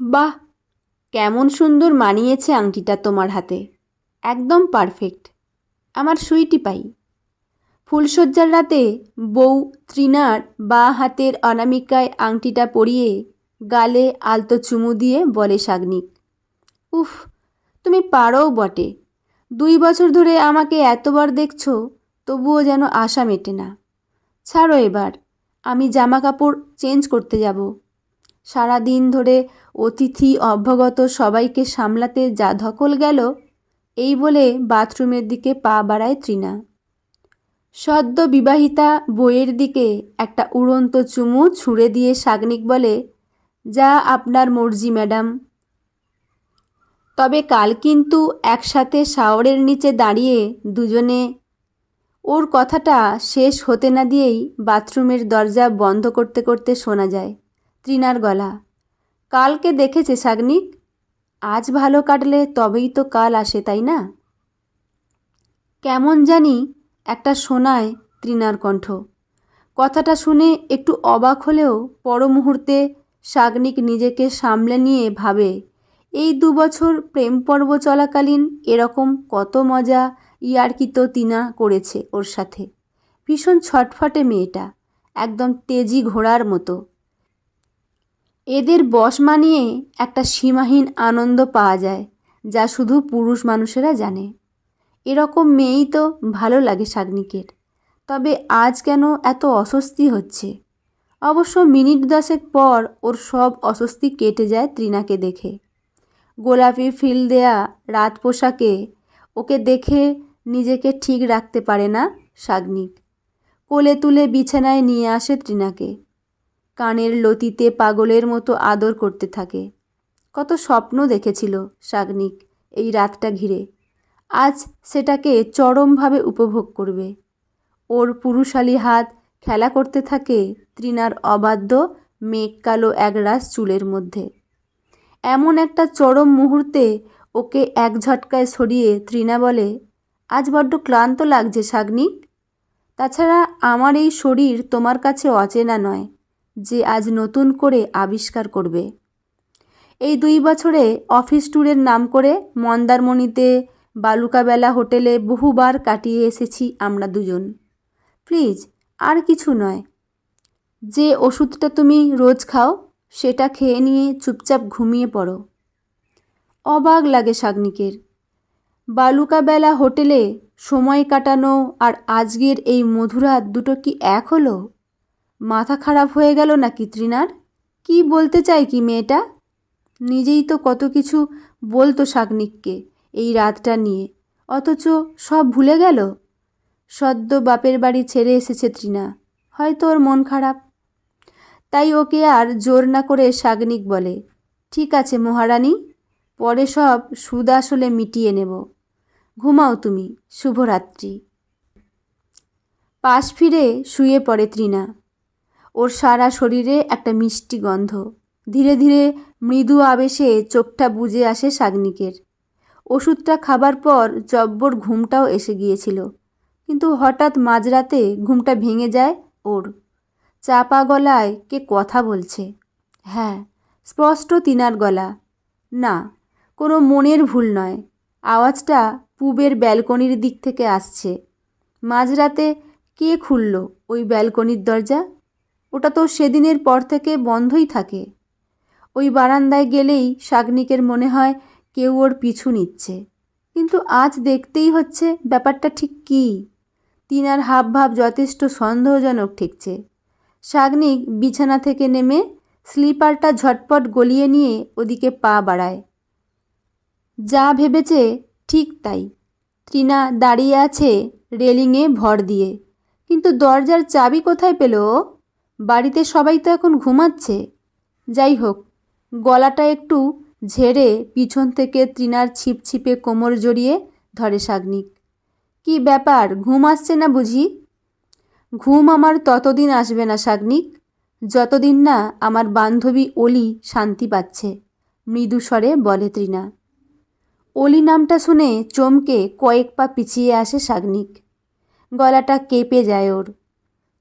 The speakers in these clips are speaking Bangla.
বাহ, কেমন সুন্দর মানিয়েছে আংটিটা তোমার হাতে। একদম পারফেক্ট। আমার সুইটি পাই। ফুলশয্যার রাতে বউ তৃণার বা হাতের অনামিকায় আংটিটা পরিয়ে গালে আলতো চুমু দিয়ে বলে শাগনিক উফ, তুমি পারোও বটে। দুই বছর ধরে আমাকে এতবার দেখছ, তবুও যেন আশা মেটে না। ছাড়ো এবার, আমি জামা কাপড় চেঞ্জ করতে যাব। সারা দিন ধরে অতিথি অভ্যাগত সবাইকে সামলাতে যা ধকল গেল, এই বলে বাথরুমের দিকে পা বাড়ায় তৃণা। সদ্য বিবাহিতা বইয়ের দিকে একটা উড়ন্ত চুমু ছুঁড়ে দিয়ে শাগনিক বলে, যা আপনার মর্জি, ম্যাডাম। তবে কাল কিন্তু একসাথে শাওয়ারের নিচে দাঁড়িয়ে দুজনে ওর কথাটা শেষ হতে না দিয়েই বাথরুমের দরজা বন্ধ করতে করতে শোনা যায় তৃণার গলা। কালকে দেখেছে শাগনিক আজ ভালো কাটলে তবেই তো কাল আসে, তাই না? কেমন জানি একটা শোনায় তৃণার কণ্ঠ। কথাটা শুনে একটু অবাক হলেও পর মুহূর্তে শাগনিক নিজেকে সামলে নিয়ে ভাবে, এই দু বছর প্রেম পর্ব চলাকালীন এরকম কত মজা ইয়ার্কি তো তিনা করেছে ওর সাথে। ভীষণ ছটফটে মেয়েটা, একদম তেজি ঘোড়ার মতো। এদের বশ মানিয়ে একটা সীমাহীন আনন্দ পাওয়া যায়, যা শুধু পুরুষ মানুষেরা জানে। এরকম মেয়েই তো ভালো লাগে শাগনিকের। তবে আজ কেন এত অস্বস্তি হচ্ছে? অবশ্য মিনিট দশেক পর ওর সব অস্বস্তি কেটে যায় তৃণাকে দেখে। গোলাপি ফিল দেয়া রাত পোশাকে ওকে দেখে নিজেকে ঠিক রাখতে পারে না শাগনিক। কোলে তুলে বিছানায় নিয়ে আসে তৃণাকে কানের লতিতে পাগলের মতো আদর করতে থাকে। কত স্বপ্ন দেখেছিল শাগনিক এই রাতটা ঘিরে। আজ সেটাকে চরমভাবে উপভোগ করবে। ওর পুরুষালী হাত খেলা করতে থাকে তৃণার অবাধ্য, মেঘ কালো একরাশ চুলের মধ্যে। এমন একটা চরম মুহূর্তে ওকে এক ঝটকায় সরিয়ে তৃণা বলে, আজ বড্ড ক্লান্ত লাগছে শাগনিক। তাছাড়া আমার এই শরীর তোমার কাছে অচেনা নয়। যে আজ নতুন করে আবিষ্কার করবে। এই দুই বছরে অফিস ট্যুরের নাম করে মন্দারমণিতে বালুকাবেলা হোটেলে বহুবার কাটিয়ে এসেছি আমরা দুজন। প্লিজ, আর কিছু নয়। যে ওষুধটা তুমি রোজ খাও, সেটা খেয়ে নিয়ে চুপচাপ ঘুমিয়ে পড়ো। অবাক লাগে শাগনিকের। বালুকাবেলা হোটেলে সময় কাটানো আর আজকের এই মধুরাত দুটো কি এক হলো? মাথা খারাপ হয়ে গেল নাকি তৃণার? কি বলতে চায় কি মেয়েটা? নিজেই তো কত কিছু বলতো শাগনিককে এই রাতটা নিয়ে। অথচ সব ভুলে গেল? সদ্য বাপের বাড়ি ছেড়ে এসেছে তৃণা। হয়তো ওর মন খারাপ। তাই ওকে আর জোর না করে শাগনিক বলে, ঠিক আছে মহারানী, পরে সব সুদ আসলে মিটিয়ে নেব। ঘুমাও তুমি, শুভরাত্রি পাশ ফিরে শুয়ে পড়ে তৃণা। ওর সারা শরীরে একটা মিষ্টি গন্ধ। ধীরে ধীরে মৃদু আবেশে চোখটা বুজে আসে শাগনিকের ওষুধটা খাবার পর জব্বর ঘুমটাও এসে গিয়েছিল। কিন্তু হঠাৎ মাঝরাতে ঘুমটা ভেঙে যায় ওর। চাপা গলায় কে কথা বলছে? হ্যাঁ স্পষ্ট তিনার গলা। না, কোনো মনের ভুল নয়। আওয়াজটা পুবের ব্যালকনির দিক থেকে আসছে। মাঝরাতে কে খুলল ওই ব্যালকনির দরজা? ওটা তো সেদিনের পর থেকে বন্ধই থাকে। ওই বারান্দায় গেলেই শাগনিকের মনে হয় কেউ ওর পিছু নিচ্ছে। কিন্তু আজ দেখতেই হচ্ছে ব্যাপারটা ঠিক কী। তিনার হাবভাব যথেষ্ট সন্দেহজনক ঠেকছে। শাগনিক বিছানা থেকে নেমে স্লিপারটা ঝটপট গলিয়ে নিয়ে ওদিকে পা বাড়ায়। যা ভেবেছে ঠিক তাই। তৃণা দাঁড়িয়ে আছে রেলিংয়ে ভর দিয়ে। কিন্তু দরজার চাবি কোথায় পেল? বাড়িতে সবাই তো এখন ঘুমাচ্ছে। যাই হোক গলাটা একটু ঝেড়ে পিছন থেকে তৃণার ছিপছিপে কোমর জড়িয়ে ধরে শাগনিক কি ব্যাপার ঘুম আসছে না বুঝি? ঘুম আমার ততদিন আসবে না শাগনিক যতদিন না আমার বান্ধবী অলি শান্তি পাচ্ছে মৃদু স্বরে বলে তৃণা অলি নামটা শুনে চমকে কয়েক পা পিছিয়ে আসে শাগনিক গলাটা কেঁপে যায় ওর।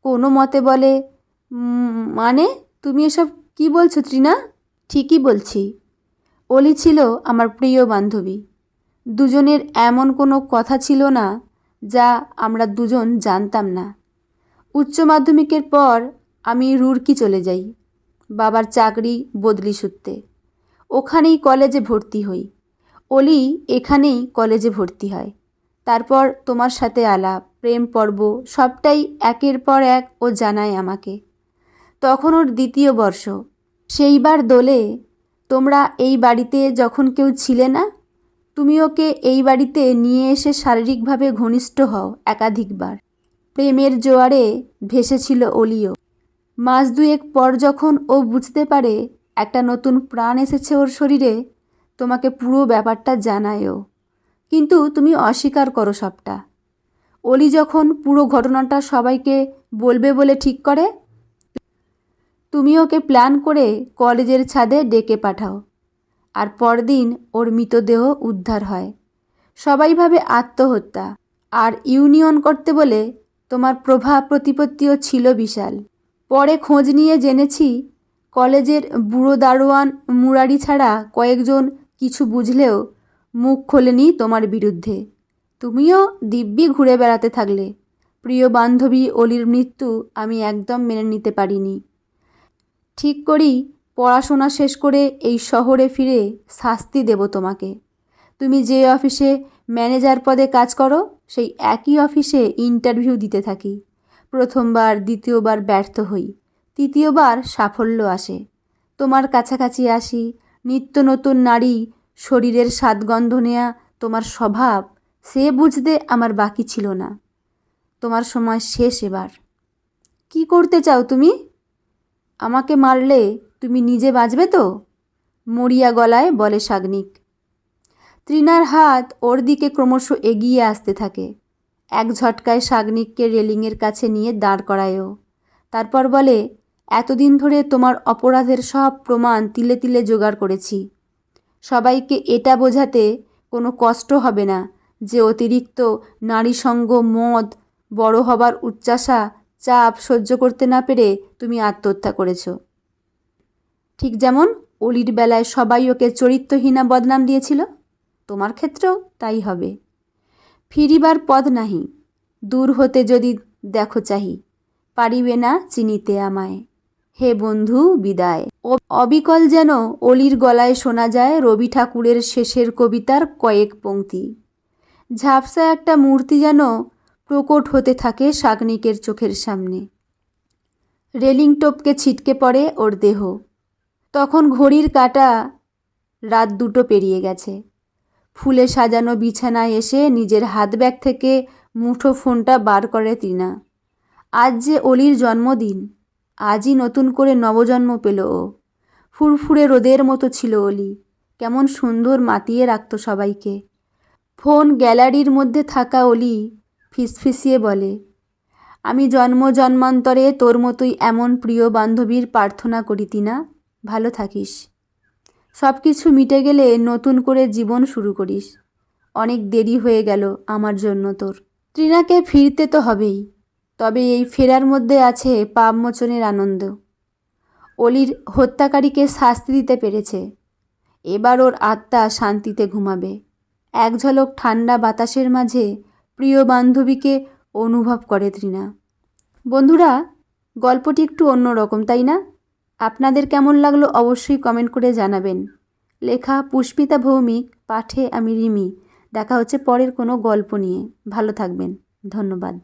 কোনো মতে বলে "উম, মানে? তুমি এসব কি বলছো, তৃণা? ঠিকই বলছি। অলি ছিল আমার প্রিয় বান্ধবী। দুজনের এমন কোনো কথা ছিল না যা আমরা দুজন জানতাম না। উচ্চ মাধ্যমিকের পর আমি রুরকি চলে যাই, বাবার চাকরি বদলি সূত্রে। ওখানেই কলেজে ভর্তি হই। অলি এখানেই কলেজে ভর্তি হয়। তারপর তোমার সাথে আলাপ, প্রেম পর্ব, সবটাই একের পর এক ও জানায় আমাকে। তখন ওর দ্বিতীয় বর্ষ। সেইবার দোলে, তোমরা এই বাড়িতে যখন কেউ ছিলে না, তুমি ওকে এই বাড়িতে নিয়ে এসে শারীরিকভাবে ঘনিষ্ঠ হও একাধিকবার। প্রেমের জোয়ারে ভেসেছিল অলিও। মাস দুয়েক পর যখন ও বুঝতে পারে একটা নতুন প্রাণ এসেছে ওর শরীরে, তোমাকে পুরো ব্যাপারটা জানায়ও। কিন্তু তুমি অস্বীকার করো সবটা। অলি যখন পুরো ঘটনাটা সবাইকে বলবে বলে ঠিক করে তুমি ওকে প্ল্যান করে কলেজের ছাদে ডেকে পাঠাও। আর পরদিন ওর মৃতদেহ উদ্ধার হয়। সবাই ভাবে আত্মহত্যা। আর ইউনিয়ন করতে বলে তোমার প্রভাব প্রতিপত্তিও ছিল বিশাল। পরে খোঁজ নিয়ে জেনেছি, কলেজের বুড়ো দারোয়ান মুরারি ছাড়া কয়েকজন কিছু বুঝলেও মুখ খোলেনি তোমার বিরুদ্ধে। তুমিও দিব্যি ঘুরে বেড়াতে থাকলে। প্রিয় বান্ধবী অলির মৃত্যু আমি একদম মেনে নিতে পারিনি। ঠিক করি পড়াশোনা শেষ করে এই শহরে ফিরে শাস্তি দেব তোমাকে। তুমি যে অফিসে ম্যানেজার পদে কাজ করো, সেই একই অফিসে ইন্টারভিউ দিতে থাকি। প্রথমবার, দ্বিতীয়বার ব্যর্থ হই, তৃতীয়বার সাফল্য আসে। তোমার কাছাকাছি আসি, নিত্য নতুন নারী, শরীরের স্বাদগন্ধ নেয়া তোমার স্বভাব, সে বুঝতে আমার বাকি ছিল না। তোমার সময় শেষ এবার। কি করতে চাও তুমি? আমাকে মারলে তুমি নিজে বাঁচবে তো? মরিয়া গলায় বলে শাগনিক তৃণার হাত ওর দিকে ক্রমশ এগিয়ে আসতে থাকে। এক ঝটকায় শাগনিককে রেলিংয়ের কাছে নিয়ে দাঁড় করায়ও। তারপর বলে, এতদিন ধরে তোমার অপরাধের সব প্রমাণ তিলে তিলে জোগাড় করেছি। সবাইকে এটা বোঝাতে কোনো কষ্ট হবে না যে অতিরিক্ত নারীসঙ্গ মদ, বড় হবার উচ্চাসা চাপ সহ্য করতে না পেরে তুমি আত্মহত্যা করেছ। ঠিক যেমন অলির বেলায় সবাই ওকে চরিত্রহীনা বদনাম দিয়েছিল, তোমার ক্ষেত্রেও তাই হবে। ফিরিবার পদ নাহি, দূর হতে যদি দেখো চাহি, পারিবে না চিনিতে আমায়। হে বন্ধু, বিদায়। অবিকল যেন অলির গলায় শোনা যায় রবি ঠাকুরের শেষের কবিতার কয়েক পংক্তি। ঝাপসা একটা মূর্তি যেন প্রকট হতে থাকে শাগনিকের চোখের সামনে। রেলিং টোপকে ছিটকে পড়ে ওর দেহ। তখন ঘড়ির কাটা রাত দুটো পেরিয়ে গেছে। ফুলে সাজানো বিছানায় এসে নিজের হাত ব্যাগ থেকে মুঠো ফোনটা বার করে তিনা আজ যে অলির জন্মদিন, আজই নতুন করে নবজন্ম পেল ও। ফুরফুরে রোদের মতো ছিল অলি। কেমন সুন্দর মাতিয়ে রাখত সবাইকে। ফোন গ্যালারির মধ্যে থাকা অলি ফিসফিসিয়ে বলে, আমি জন্ম জন্মান্তরে তোর মতোই এমন প্রিয় বান্ধবীর প্রার্থনা করি তিনা, ভালো থাকিস। সব কিছু মিটে গেলে নতুন করে জীবন শুরু করিস। অনেক দেরি হয়ে গেল আমার জন্য তোর। ত্রিনাকে ফিরতে তো হবেই, তবে এই ফেরার মধ্যে আছে পাপমোচনের আনন্দ। অলির হত্যাকারীকে শাস্তি দিতে পেরেছে। এবার ওর আত্মা শান্তিতে ঘুমাবে। এক ঝলক ঠান্ডা বাতাসের মাঝে প্রিয় বান্ধবীকে অনুভব করে তৃণা বন্ধুরা, গল্পটি একটু অন্য রকম তাই না? আপনাদের কেমন লাগল অবশ্যই কমেন্ট করে জানাবেন। লেখা পুষ্পিতা ভৌমিক, পাঠে আমি রিমি। দেখা হচ্ছে পরের কোনো গল্প নিয়ে। ভালো থাকবেন। ধন্যবাদ।